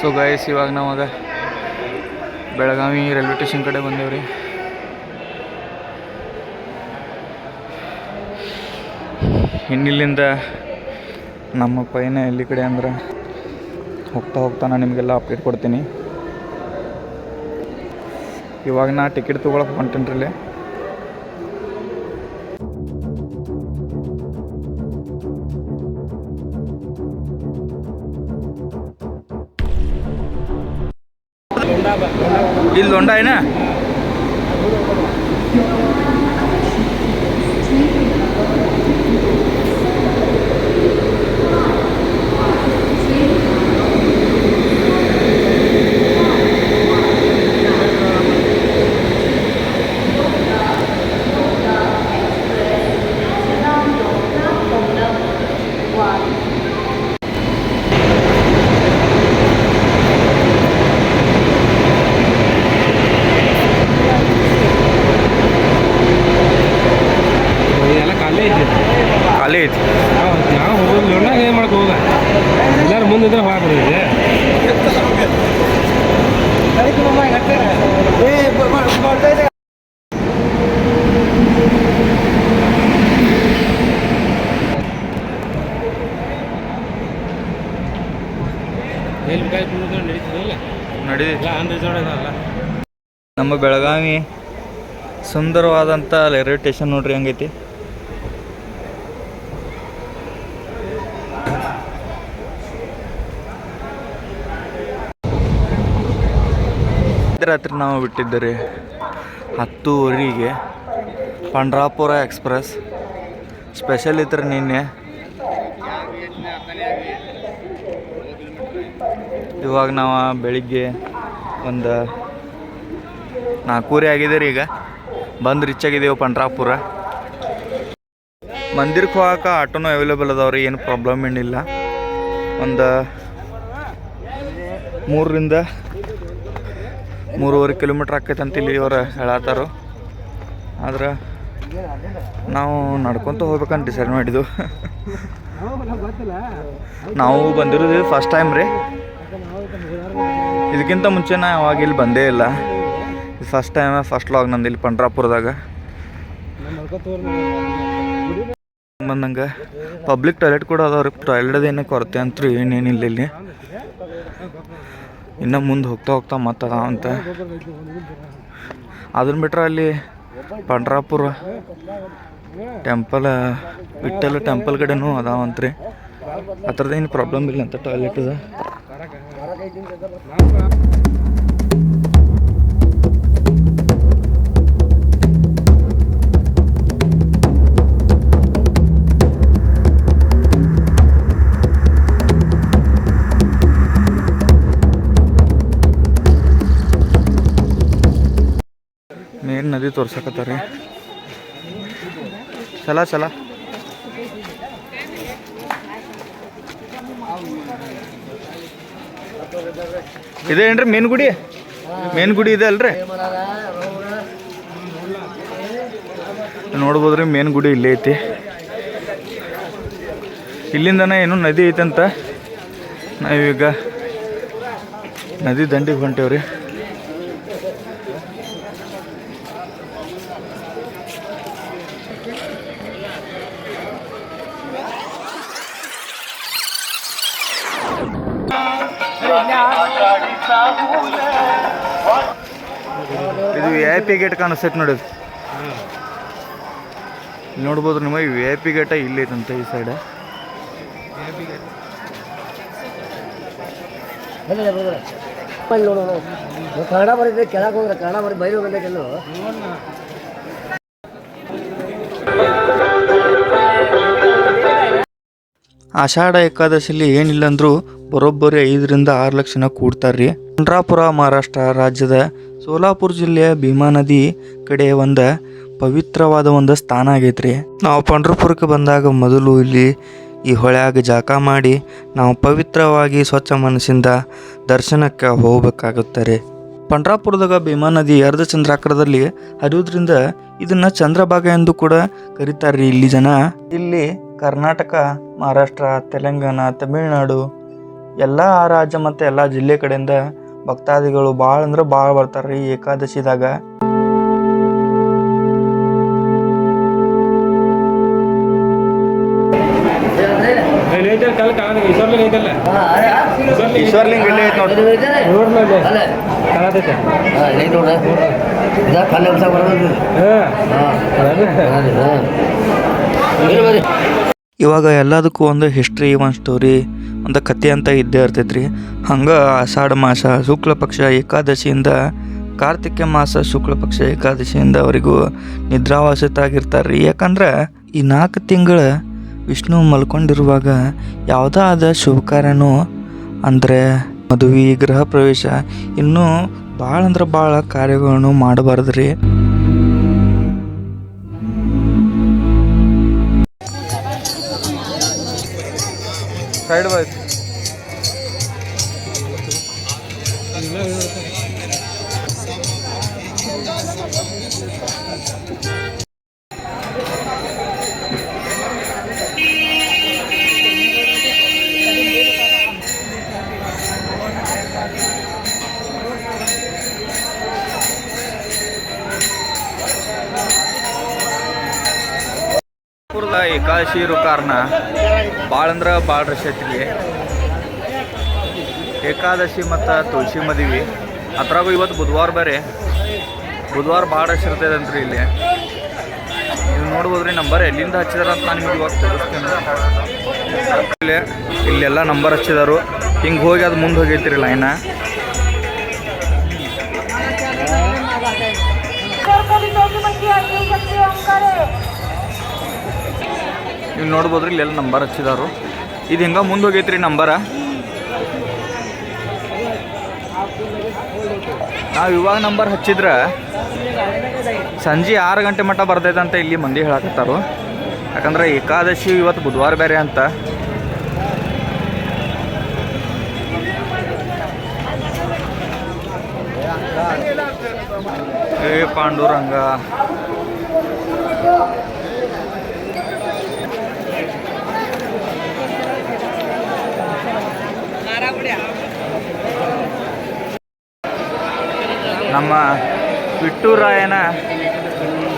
So guys ಇವಾಗ ನಾವಾಗ Belagavi railway station ಕಡೆ ಬಂದೇವ್ರಿ ಇನ್ನಿಲ್ಲಿಂದ ನಮ್ಮ ಪಯಣ ಎಲ್ಲಿ ಕಡೆ ಅಂದ್ರೆ ಹೋಗ್ತಾ ಹೋಗ್ತಾ ನಾನು ನಿಮಗೆಲ್ಲ ಅಪ್ಡೇಟ್ ಕೊಡ್ತೀನಿ. ಇವಾಗ ನಾ ಟಿಕೆಟ್ ತೊಗೊಳಕ್ಕೆ ಹೊಂಟೇನಿ ರೀ ಇಲ್ಲಿ ಹೊಂಡ ಏನ ಖಾಲಿ ಐತಿ. ನಾವು ಹೋಗೋದು ಏನು ಮಾಡಕ್ಕೆ ಹೋಗ ಎಲ್ಲರೂ ಮುಂದಿದ್ರೆ ಹೋಗ್ಬಿಡಿದೆ ನಮ್ಮ ಬೆಳಗಾವಿ ಸುಂದರವಾದಂಥ ರೈಲ್ವೆ ಸ್ಟೇಷನ್ ನೋಡ್ರಿ ಹಂಗೈತಿ? ರಾತ್ರಿ ನಾವು ಬಿಟ್ಟಿದ್ದೆ ಹತ್ತುವರೆಗೆ ಪಂಡ್ರಾಪುರ ಎಕ್ಸ್ಪ್ರೆಸ್. ಸ್ಪೆಷಲ್ ಇತ್ತು ನಿನ್ನೆ. ಇವಾಗ ನಾವು ಬೆಳಿಗ್ಗೆ ಒಂದು ನಾಲ್ಕೂವರೆ ಆಗಿದೆ ರೀ ಈಗ. ಬಂದು ರಿಚ್ ಆಗಿದ್ದೇವೆ ಪಂಡ್ರಾಪುರ. ಮಂದಿರಕ್ಕೆ ಹೋಗಕ್ಕ ಆಟೋನೂ ಅವೈಲೇಬಲ್ ಅದಾವ ರೀ, ಏನು ಪ್ರಾಬ್ಲಮ್ ಏನಿಲ್ಲ. ಒಂದು ಮೂರರಿಂದ ಮೂರುವರೆ ಕಿಲೋಮೀಟ್ರ್ ಆಕೈತೆ ಅಂತ ಇಲ್ಲಿ ಇವರು ಹೇಳತ್ತಾರು. ಆದ್ರೆ ನಾವು ನಡ್ಕೊತ ಹೋಗ್ಬೇಕಂತ ಡಿಸೈಡ್ ಮಾಡಿದ್ದು ನಾವು ಬಂದಿರೋದು ಫಸ್ಟ್ ಟೈಮ್ ರೀ. ಇದಕ್ಕಿಂತ ಮುಂಚೆ ನಾ ಯಾವಾಗ ಇಲ್ಲಿ ಬಂದೇ ಇಲ್ಲ. ಫಸ್ಟ್ ಟೈಮ್ ಫಸ್ಟ್ ಲಾಗ್ ನಂದು ಇಲ್ಲಿ ಪಂಡ್ರಾಪುರದಾಗ. ಬಂದಂಗೆ ಪಬ್ಲಿಕ್ ಟಾಯ್ಲೆಟ್ ಕೂಡ ಅದಾವ್ರಿ. ಟಾಯ್ಲೆಟ್ ಏನು ಕೊರತೆ ಅಂತೂ ಏನೇನಿಲ್ಲ ಇಲ್ಲಿ. ಇನ್ನು ಮುಂದೆ ಹೋಗ್ತಾ ಹೋಗ್ತಾ ಮತ್ತೆ ಅದಾವ ಅಂತ. ಅದನ್ನ ಬಿಟ್ರೆ ಅಲ್ಲಿ ಪಂಡ್ರಾಪುರ ಟೆಂಪಲ್, ವಿಠ್ಠಲ ಟೆಂಪಲ್ ಕಡೆನೂ ಅದಾವಂತ್ರಿ. ಆ ಏನು ಪ್ರಾಬ್ಲಮ್ ಇಲ್ಲ ಅಂತ ಟಾಯ್ಲೆಟ್ ನದಿ ತೋರ್ಸಕತ್ತಾರ. ಚಲ ಚಲ ಇದೇನ್ರಿ ಮೇನ್ ಗುಡಿ? ಮೇನ್ ಗುಡಿ ಇದೆ ಅಲ್ರಿ? ನೋಡ್ಬೋದ್ರಿ ಮೇನ್ ಗುಡಿ ಇಲ್ಲೇ ಐತಿ. ಇಲ್ಲಿಂದನೇ ಏನು ನದಿ ಐತಂತ? ನಾವೀಗ ನದಿ ದಂಡಿಗೆ ಹೊಂಟೇವ್ರಿ. ಇದು ವಿ ಐ ಪಿ ಗೇಟ್ ಕಾಣಿಸ್ತೈತೆ ನೋಡಿ ನೋಡ್ಬೋದು ನಿಮ್ಮ ವಿ ಐ ಪಿ ಗೇಟ ಇಲ್ಲಿ ಐತಂತೆ ಈ ಸೈಡ್ ಕನ್ನಡ ಬರೀತೆ ಕೆಳಗೆ ಹೋಗ್ರೆ ಕನ್ನಡ ಬರೀ ಬೈಲು ಬಂದೈತೆಲ್ಲೋ ಆಷಾಢ ಏಕಾದಶಿಲಿ ಏನಿಲ್ಲ ಅಂದರೂ ಬರೋಬ್ಬರಿ ಐದರಿಂದ ಆರು ಲಕ್ಷ ಜನ ಕೂಡ್ತಾರ್ರಿ. ಪಂಡ್ರಾಪುರ ಮಹಾರಾಷ್ಟ್ರ ರಾಜ್ಯದ ಸೋಲಾಪುರ ಜಿಲ್ಲೆಯ ಭೀಮಾ ನದಿ ಕಡೆ ಒಂದು ಪವಿತ್ರವಾದ ಒಂದು ಸ್ಥಾನ ಆಗೈತ್ರಿ. ನಾವು ಪಂಡ್ರಪುರಕ್ಕೆ ಬಂದಾಗ ಮೊದಲು ಇಲ್ಲಿ ಈ ಹೊಳೆಯಾಗ ಜಾಕ ಮಾಡಿ ನಾವು ಪವಿತ್ರವಾಗಿ ಸ್ವಚ್ಛ ಮನಸ್ಸಿಂದ ದರ್ಶನಕ್ಕೆ ಹೋಗಬೇಕಾಗುತ್ತೆ ರೀ ಪಂಡ್ರಾಪುರದಾಗ ಭೀಮಾ ನದಿ ಅರ್ಧ ಚಂದ್ರಾಕಾರದಲ್ಲಿ ಹರಿಯೋದ್ರಿಂದ ಇದನ್ನ ಚಂದ್ರಭಾಗ ಎಂದು ಕೂಡ ಕರೀತಾರ್ರಿ ಇಲ್ಲಿ ಜನ. ಇಲ್ಲಿ ಕರ್ನಾಟಕ, ಮಹಾರಾಷ್ಟ್ರ, ತೆಲಂಗಾಣ, ತಮಿಳುನಾಡು, ಎಲ್ಲ ರಾಜ್ಯ ಮತ್ತು ಎಲ್ಲ ಜಿಲ್ಲೆ ಕಡೆಯಿಂದ ಭಕ್ತಾದಿಗಳು ಭಾಳ ಅಂದ್ರೆ ಭಾಳ ಬರ್ತಾರೆ ಈ ಏಕಾದಶಿದಾಗ. ಈಶ್ವರ್ಲಿಂಗ ಇಲ್ಲೇ ಐತೆ ನೋಡ್ರಿ. ನೋಡ್ಮೇಲೆ ಅಲ್ಲ ಕಾಣತೈತೆ ಹಾಂ. ಇವಾಗ ಎಲ್ಲದಕ್ಕೂ ಒಂದು ಹಿಸ್ಟ್ರಿ ಒಂದು ಸ್ಟೋರಿ ಒಂದು ಕತೆ ಅಂತ ಇದ್ದೇ ಇರ್ತೈತ್ರಿ. ಹಂಗೆ ಆಷಾಢ ಮಾಸ, ಶುಕ್ಲ ಪಕ್ಷ ಏಕಾದಶಿಯಿಂದ, ಕಾರ್ತಿಕ ಮಾಸ, ಶುಕ್ಲ ಪಕ್ಷ ಏಕಾದಶಿಯಿಂದ ಅವರಿಗೂ ನಿದ್ರಾವಾಸಿತಾಗಿರ್ತಾರೆ ರೀ ಯಾಕಂದ್ರೆ ಈ ನಾಲ್ಕು ತಿಂಗಳ ವಿಷ್ಣು ಮಲ್ಕೊಂಡಿರುವಾಗ ಯಾವುದೇ ಆದ ಶುಭ ಕಾರ್ಯನೂ, ಅಂದರೆ ಮದುವೆ, ಗೃಹ ಪ್ರವೇಶ, ಇನ್ನೂ ಭಾಳ ಅಂದ್ರೆ ಭಾಳ ಕಾರ್ಯಗಳನ್ನು ಮಾಡಬಾರ್ದು ರೀ ಸೈಡ್ ಬಾಯ್ ಇರೋ ಕಾರಣ ಭಾಳ ಅಂದ್ರೆ ಭಾಳ ರಶ್ ಐತಿ ಏಕಾದಶಿ ಮತ್ತು ತುಳಸಿ ಮದುವೆ. ಅದ್ರಾಗೂ ಇವತ್ತು ಬುಧವಾರ ಬೇರೆ. ಬುಧವಾರ ಭಾಳ ರಶ್ ಇರ್ತೈದಂತ್ರಿ ಇಲ್ಲಿ. ನೀವು ನೋಡ್ಬೋದ್ರಿ, ನಂಬರ್ ಎಲ್ಲಿಂದ ಹಚ್ಚಿದಾರ ಅಂತ ನಾನು ನಿಮಗೆ ತೋರಿಸ್ತೇನೆ ಇಲ್ಲಿ, ಇಲ್ಲೆಲ್ಲ ನಂಬರ್ ಹಚ್ಚಿದಾರು. ಹಿಂಗೆ ಹೋಗಿ ಅದು ಮುಂದೆ ಹೋಗೈತಿರಿ ಲೈನ. ನೀವು ಇಲ್ಲಿ ನೋಡ್ಬೋದ್ರಿ ಇಲ್ಲೆಲ್ಲ ನಂಬರ್ ಹಚ್ಚಿದಾರು. ಇದು ಹಿಂಗೆ ಮುಂದೆ ಹೋಗೈತ್ರಿ ನಂಬರ ನಾವು ಇವಾಗ ನಂಬರ್ ಹಚ್ಚಿದ್ರೆ ಸಂಜೆ ಆರು ಗಂಟೆ ಮಟ್ಟ ಬರ್ತೈತೆ ಅಂತ ಇಲ್ಲಿ ಮಂದಿ ಹೇಳಕತ್ತಾರು. ಯಾಕಂದ್ರೆ ಏಕಾದಶಿ ಇವತ್ತು ಬುಧವಾರ ಬೇರೆ ಅಂತ. ಏ ಪಾಂಡುರಂಗ. ನಮ್ಮ ವಿಟ್ಟೂರಾಯನ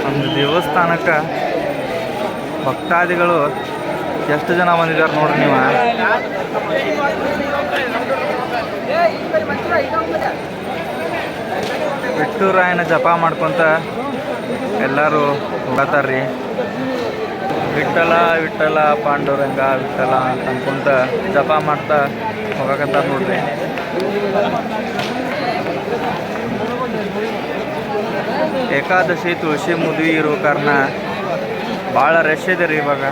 ಒಂದು ದೇವಸ್ಥಾನಕ್ಕೆ ಭಕ್ತಾದಿಗಳು ಎಷ್ಟು ಜನ ಬಂದಿದ್ದಾರೆ ನೋಡ್ರಿ ನೀವು. ವಿಟ್ಟೂರಾಯನ ಜಪ ಮಾಡ್ಕೊತ ಎಲ್ಲರೂ ಹೋಗತಾರ್ರಿ. ವಿಠಲ ವಿಠಲ ಪಾಂಡುರಂಗ ವಿಠಲ ಅಂತ ಅಂದ್ಕೊಂತ ಜಪ ಮಾಡ್ತಾ ಹೋಗಕತ್ತಾರ ನೋಡ್ರಿ. ಏಕಾದಶಿ ತುಳಸಿ ಮದುವೆ ಇರೋ ಕಾರಣ ಭಾಳ ರಶ್ ಇದೆ ರೀ ಇವಾಗ